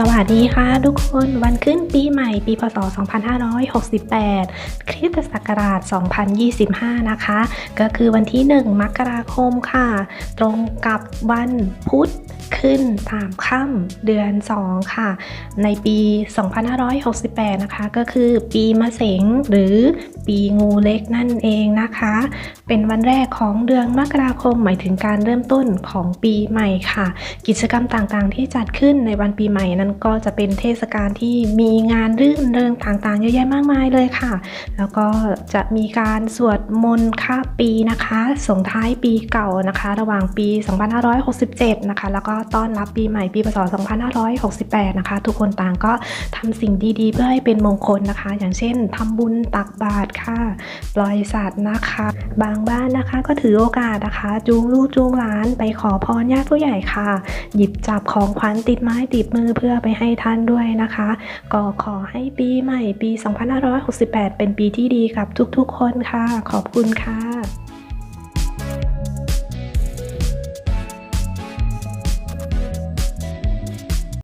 สวัสดีค่ะทุกคนวันขึ้นปีใหม่ปีพศ 2568 คริสตศักราช 2025 นะคะ ก็คือวันที่ 1 มกราคมค่ะ ตรงกับวันพุธขึ้นตามค่ำเดือน 2 ค่ะ ในปี 2568 นะคะ ก็คือปีมะเสงหรือปีงูเล็กนั่นเองนะคะ เป็นวันแรกของเดือนมกราคมหมายถึงการเริ่มต้นของปีใหม่ค่ะ กิจกรรมต่างๆ ที่จัดขึ้นในวันปีใหม่นั้นก็จะเป็นเทศกาลที่มีงานรื่นเริงต่างๆ เยอะแยะมากมายเลยค่ะ แล้วก็จะมีการสวดมนต์ข้ามปีนะคะส่งท้ายปีเก่านะคะ ระหว่างปี 2567 นะคะ แล้วก็ต้อนรับปีใหม่ปีพศ 2568 นะคะ ทุกคนต่างก็ทำสิ่งดีๆ เพื่อให้เป็นมงคลนะคะ อย่างเช่นทำบุญตักบาตรค่ะ ปล่อยสัตว์นะคะ บางบ้านนะคะก็ถือโอกาสนะคะ จูงลูกจูงหลานไปขอพรญาติผู้ใหญ่ค่ะ หยิบจับของขวัญติดไม้ติดมือเพื่อไปให้ท่านด้วยนะคะ ก็ขอให้ปีใหม่ปี 2568 เป็นปีที่ดีกับทุกๆคนค่ะ ขอบคุณค่ะ